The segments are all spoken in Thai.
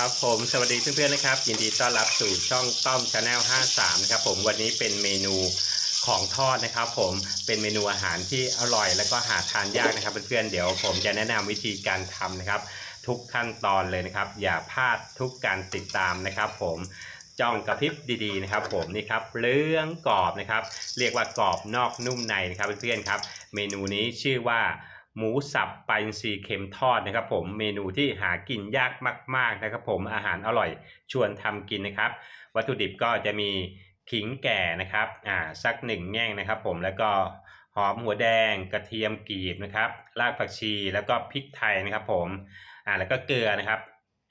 ครับผมสวัสดีเพื่อนๆนะครับ ยินดีต้อนรับสู่ช่องต้อมชาแนล53นะครับผมวันนี้เป็นเมนูของทอดนะครับ ผมเป็นเมนูอาหารที่อร่อย แล้วก็หาทานยากนะครับเพื่อนๆเดี๋ยวผมจะแนะนำวิธีการทำนะครับ ทุกขั้นตอนเลยนะครับ อย่าพลาดทุกการติดตามนะครับ ผมจ้องกระพริบดีๆนะครับ ผมนี่ครับเรื่องกรอบนะครับ เรียกว่ากรอบนอกนุ่มในนะครับเพื่อนๆครับ เมนูนี้ชื่อว่า หมูสับปลาอินทรีย์เค็มทอดนะครับผมเมนูที่หากินยากมาก ๆนะครับผมอาหารอร่อยชวนทำกินนะครับ วัตถุดิบก็จะมีขิงแก่นะครับอ่าสักหนึ่งแง่งนะครับ ผมแล้วก็หอมหัวแดงกระเทียมกรีบนะครับรากผักชีแล้วก็พริกไทยนะครับ ผมอ่าแล้วก็เกลือนะครับ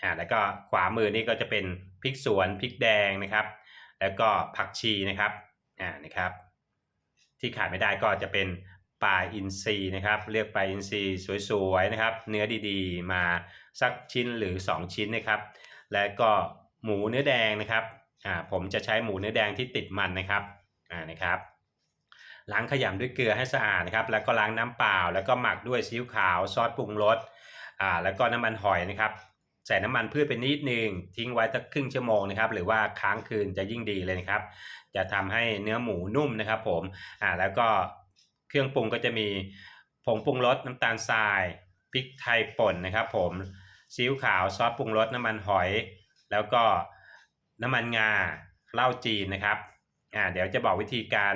อ่าแล้วก็ขวามือนี่ก็จะเป็นพริกสวนพริกแดงนะครับ แล้วก็ผักชีนะครับอ่านะครับ ที่ขาดไม่ได้ก็จะเป็น ปลาอินทรีนะครับเรียกปลาอินทรีสวยๆนะครับ เนื้อดีๆ มาสักชิ้นหรือ 2 ชิ้นนะครับ แล้วก็หมูเนื้อแดงนะครับอ่าผมจะใช้หมูเนื้อแดงที่ติดมันนะครับอ่านะครับล้างขยำด้วยเกลือให้สะอาดนะครับ แล้วก็ล้างน้ำเปล่า แล้วก็หมักด้วยซีอิ๊วขาวซอสปรุงรสอ่าแล้วก็น้ำมันหอยนะครับใส่น้ำมันพืชไปนิดนึงทิ้งไว้สักครึ่งชั่วโมงนะครับ หรือว่าค้างคืนจะยิ่งดีเลยนะครับ จะทำให้เนื้อหมูนุ่มนะครับ ผมอ่าแล้วก็ เครื่องปรุงก็จะมีผงปรุงรสน้ำตาลทรายพริกไทยป่นนะครับ ผมซีอิ๊วขาวซอสปรุงรสน้ำมันหอย แล้วก็น้ำมันงาเหล้าจีนนะครับอ่าเดี๋ยวจะบอกวิธีการ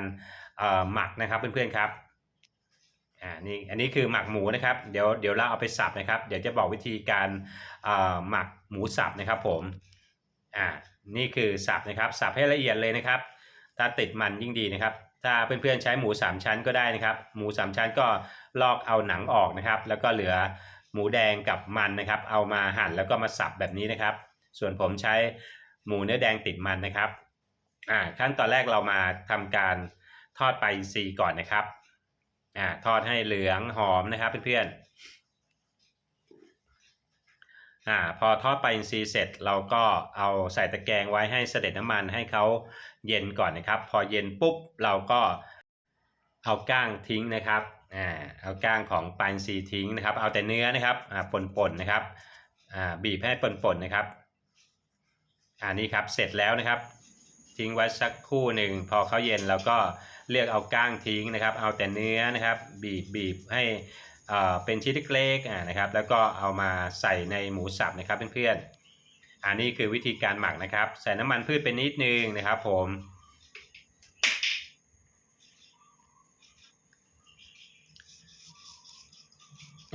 หมักนะครับเพื่อนๆครับอ่านี่อันนี้คือหมักหมูนะครับเดี๋ยวเดี๋ยวเราเอาไปสับนะครับ เดี๋ยวจะบอกวิธีการหมักหมูสับนะครับ ผมอ่านี่คือสับนะครับ สับให้ละเอียดเลยนะครับ ถ้าติดมันยิ่งดีนะครับ ถ้าเพื่อนๆใช้หมู 3 ชั้นก็ได้นะครับ หมู 3 ชั้นก็ลอกเอาหนังออกนะครับ แล้วก็เหลือหมูแดงกับมันนะครับ เอามาหั่นแล้วก็มาสับแบบนี้นะครับ ส่วนผมใช้หมูเนื้อแดงติดมันนะครับอ่าขั้นตอนแรกเรามาทำการทอดไปซีก่อนนะครับอ่าทอดให้เหลืองหอมนะครับเพื่อนๆ อ่าพอทอดปลาอินทรีเสร็จเราก็เอาใส่ตะแกรงไว้ให้เสด็จน้ำมันให้เขาเย็นก่อนนะครับ พอเย็นปุ๊บเราก็เอาก้างทิ้งนะครับอ่าเอาก้างของปลาอินทรีทิ้งนะครับ เอาแต่เนื้อนะครับอ่าป่นๆนะครับอ่าบีบให้ป่นๆนะครับอ่านี่ครับเสร็จแล้วนะครับ ทิ้งไว้สักคู่หนึ่งพอเขาเย็นเราก็เลือกเอาก้างทิ้งนะครับ เอาแต่เนื้อนะครับ บีบบีบให้ เอ่อเป็นชิ้นเล็กๆนะครับ แล้วก็เอามาใส่ในหมูสับนะครับเพื่อนๆอันนี้คือวิธีการหมักนะครับ ใส่น้ำมันพืชเป็นนิดนึงนะครับผม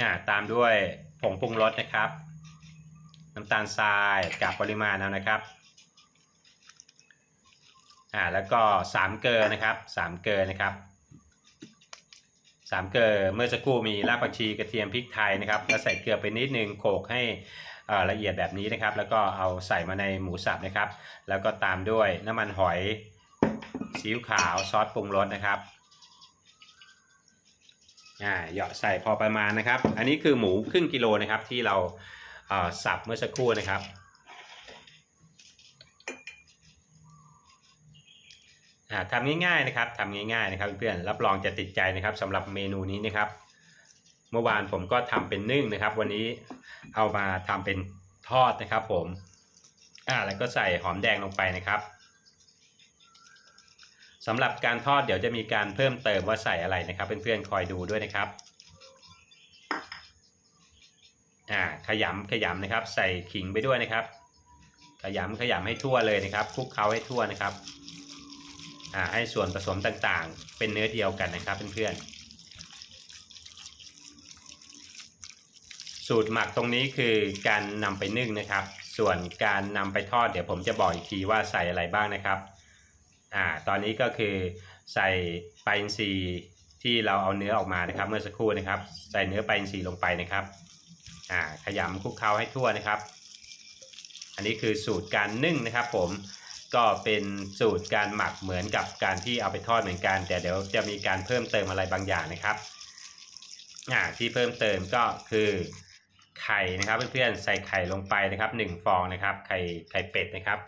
อ่าตามด้วยผงปรุงรสนะครับ น้ำตาลทรายกับปริมาณเอานะครับอ่าแล้วก็สามเกลือนะครับสามเกลือนะครับ สามเกลือเมื่อสักครู่มีรากผักชีกระเทียมพริกไทยนะครับแล้วใส่เกลือไปนิดนึงโขกให้ละเอียดแบบนี้นะครับ แล้วก็เอาใส่มาในหมูสับนะครับ แล้วก็ตามด้วยน้ำมันหอยซีอิ๊วขาวซอสปรุงรสนะครับอ่าเหยาะใส่พอประมาณนะครับ อันนี้คือหมูครึ่งกิโลนะครับที่เราสับเมื่อสักครู่นะครับ อ่า ทำง่ายๆนะครับทำง่ายๆนะครับเพื่อนรับรองจะติดใจนะครับสำหรับเมนูนี้นะครับ เมื่อวานผมก็ทำเป็นนึ่งนะครับ วันนี้เอามาทำเป็นทอดนะครับ ผมอ่าแล้วก็ใส่หอมแดงลงไปนะครับสำหรับการทอดเดี๋ยวจะมีการเพิ่มเติมว่าใส่อะไรนะครับ เพื่อนๆคอยดูด้วยนะครับอ่าขยำขยำนะครับ ใส่ขิงไปด้วยนะครับ ขยำขยำให้ทั่วเลยนะครับคลุกเคล้าให้ทั่วนะครับ อ่าให้ส่วนผสมต่างๆ เป็นเนื้อเดียวกันนะครับเพื่อนๆ สูตรหมักตรงนี้คือการนำไปนึ่งนะครับ ส่วนการนำไปทอดเดี๋ยวผมจะบอกอีกทีว่าใส่อะไรบ้างนะครับอ่าตอนนี้ก็คือใส่ปลาอินทรีที่เราเอาเนื้อออกมานะครับ เมื่อสักครู่นะครับ ใส่เนื้อปลาอินทรีลงไปนะครับอ่าขยำคลุกเคล้าให้ทั่วนะครับ อันนี้คือสูตรการนึ่งนะครับผม ก็เป็นสูตรการหมักเหมือนกับการที่เอาไปทอดเหมือนกัน แต่เดี๋ยวจะมีการเพิ่มเติมอะไรบางอย่างนะครับอ่าที่เพิ่มเติมก็คือไข่นะครับเพื่อนๆใส่ไข่ลงไปนะครับหนึ่งฟองนะครับ ไข่ไข่เป็ดนะครับ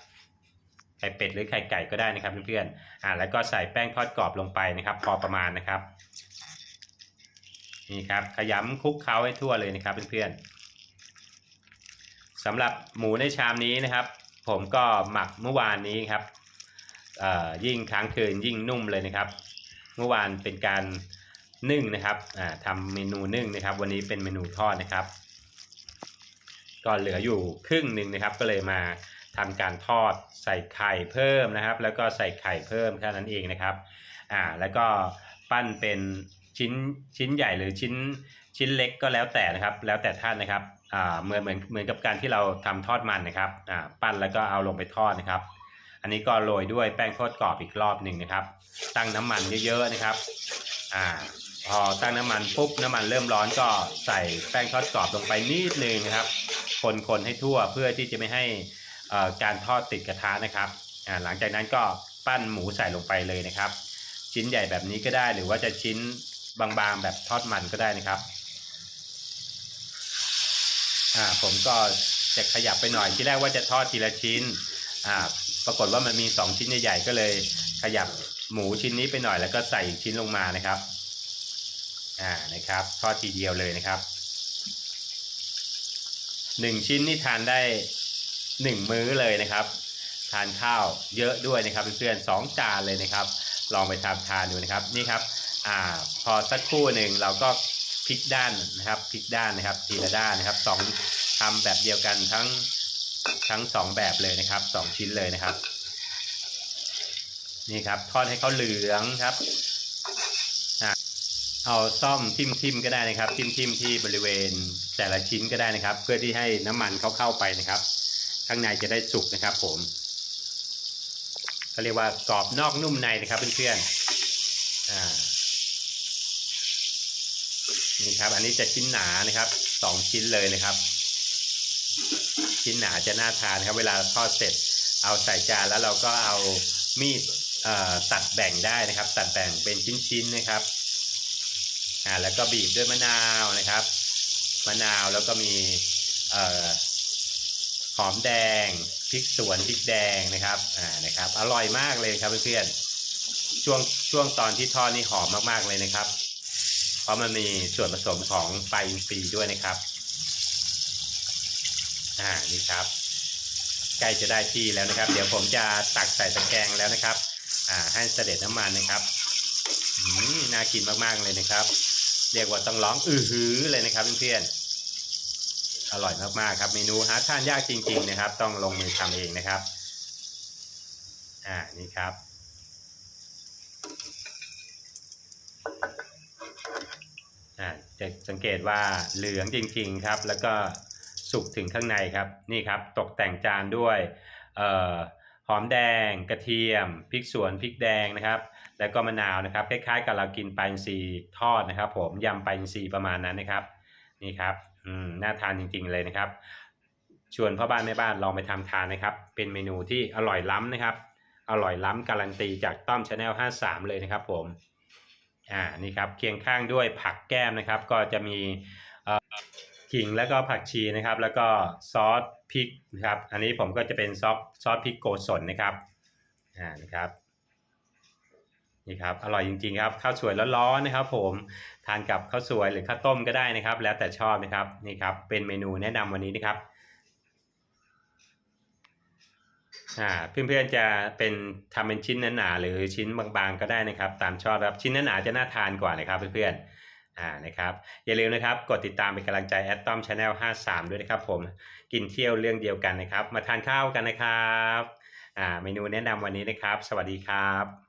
ไข่เป็ดหรือไข่ไก่ก็ได้นะครับเพื่อนๆอ่าแล้วก็ใส่แป้งทอดกรอบลงไปนะครับ พอประมาณนะครับนี่ครับขยำคลุกเคล้าให้ทั่วเลยนะครับเพื่อนๆสำหรับหมูในชามนี้นะครับ ผมก็หมักเมื่อวานนี้ครับยิ่งค้างคืนยิ่งนุ่มเลยนะครับ เมื่อวานเป็นการนึ่งนะครับอ่าทำเมนูนึ่งนะครับ วันนี้เป็นเมนูทอดนะครับก็เหลืออยู่ครึ่งหนึ่งนะครับ ก็เลยมาทำการทอดใส่ไข่เพิ่มนะครับ แล้วก็ใส่ไข่เพิ่มแค่นั้นเองนะครับอ่าแล้วก็ปั้นเป็นชิ้นชิ้นใหญ่หรือชิ้นชิ้นเล็กก็แล้วแต่นะครับ แล้วแต่ท่านนะครับ เหมือนเหมือนเหมือนกับการที่เราทำทอดมันนะครับปั้นแล้วก็เอาลงไปทอดนะครับ อันนี้ก็โรยด้วยแป้งทอดกรอบอีกรอบหนึ่งนะครับ ตั้งน้ำมันเยอะๆนะครับอพอตั้งน้ำมันปุ๊บน้ำมันเริ่มร้อนก็ใส่แป้งทอดกรอบลงไปนิดนึงนะครับ คนๆให้ทั่วเพื่อที่จะไม่ให้การทอดติดกระทะนะครับหลังจากนั้นก็ปั้นหมูใส่ลงไปเลยนะครับ ชิ้นใหญ่แบบนี้ก็ได้หรือว่าจะชิ้นบางๆแบบทอดมันก็ได้นะครับ อ่าผมก็จะขยับไปหน่อยที่แรกว่าจะทอดทีละชิ้นอ่าปรากฏว่ามันมี 2 ชิ้นใหญ่ๆก็เลยขยับหมูชิ้นนี้ไปหน่อยแล้วก็ใส่อีกชิ้นลงมานะครับอ่านะครับทอดทีเดียวเลยนะครับหนึ่งชิ้นนี่ทานได้หนึ่งมื้อเลยนะครับ ทานข้าวเยอะด้วยนะครับเพื่อนๆสองจานเลยนะครับ ลองไปทำทานดูนะครับนี่ครับอ่าพอสักครู่หนึ่งเราก็ พลิกด้านนะครับพลิกด้านนะครับทีละด้านนะครับสองทำแบบเดียวกันทั้งทั้งสองแบบเลยนะครับสองชิ้นเลยนะครับ นี่ครับทอดให้เขาเหลืองครับเอาซ่อมทิ่มทิมๆก็ได้นะครับ ทิ่มทิมๆที่บริเวณแต่ละชิ้นก็ได้นะครับ เพื่อที่ให้น้ำมันเขาเข้าไปนะครับ ข้างในจะได้สุกนะครับ ผมเขาเรียกว่ากรอบนอกนุ่มในนะครับเพื่อนๆอ่า นี่ครับ อันนี้จะชิ้นหนานะครับสองชิ้นเลยนะครับ ชิ้นหนาจะน่าทานครับ เวลาทอดเสร็จ เอาใส่จานแล้วเราก็เอามีดตัดแบ่งได้นะครับ ตัดแบ่งเป็นชิ้นๆนะครับอ่าแล้วก็บีบด้วยมะนาวนะครับ มะนาวแล้วก็มีหอมแดงพริกสวนพริกแดงนะครับอ่านะครับ อร่อยมากเลยครับเพื่อนๆช่วงช่วงตอนที่ทอดนี่หอมมากๆเลยนะครับ เพราะมันมีส่วนผสมของไฟอินทรีย์ด้วยนะครับอ่านี่ครับใกล้จะได้ที่แล้วนะครับ เดี๋ยวผมจะตักใส่ตะแกรงแล้วนะครับอ่าให้เสด็จน้ำมันนะครับอืมน่ากินมากๆเลยนะครับ เรียกว่าต้องร้องอือหือเลยนะครับเพื่อนๆอร่อยมากๆครับเมนูหาทานยากจริง ๆ นะครับ ต้องลงมือทำเองนะครับอ่านี่ครับ อ่า จะสังเกตว่าเหลืองจริงๆครับ แล้วก็สุกถึงข้างในครับนี่ครับ ตกแต่งจานด้วยออหอมแดง กระเทียมพริกสวนพริกแดงนะครับ แล้วก็มะนาวนะครับคล้ายๆกับเรากินปลาอินทรีทอดนะครับ ผมยำปลาอินทรีประมาณนั้นนะครับ นี่ครับน่าทานจริงๆเลยนะครับ ชวนพ่อบ้านแม่บ้านลองไปทำทานนะครับ เป็นเมนูที่อร่อยล้ำนะครับ อร่อยล้ำการันตีจากต้อมชาแนล53 เลยนะครับผม อ่านี่ครับเคียงข้างด้วยผักแก้มนะครับ ก็จะมีขิงแล้วก็ผักชีนะครับ แล้วก็ซอสพริกนะครับ อันนี้ผมก็จะเป็นซอสซอสพริกโกศลนะครับอ่านะครับนี่ครับอร่อยจริงๆครับข้าวสวยร้อนๆนะครับ ผมทานกับข้าวสวยหรือข้าวต้มก็ได้นะครับ แล้วแต่ชอบนะครับนี่ครับเป็นเมนูแนะนำวันนี้นะครับ อ่าเพื่อนๆจะเป็นทำเป็นชิ้นหนาๆหรือชิ้นบางๆก็ได้นะครับ ตามชอบครับชิ้นหนาๆจะน่าทานกว่านะครับเพื่อนๆอ่านะครับอย่าลืมนะครับกดติดตามเป็นกำลังใจแอดตอมชาแนล53ด้วยนะครับผมกินเที่ยวเรื่องเดียวกันนะครับ มาทานข้าวกันนะครับอ่าเมนูแนะนำวันนี้นะครับ สวัสดีครับ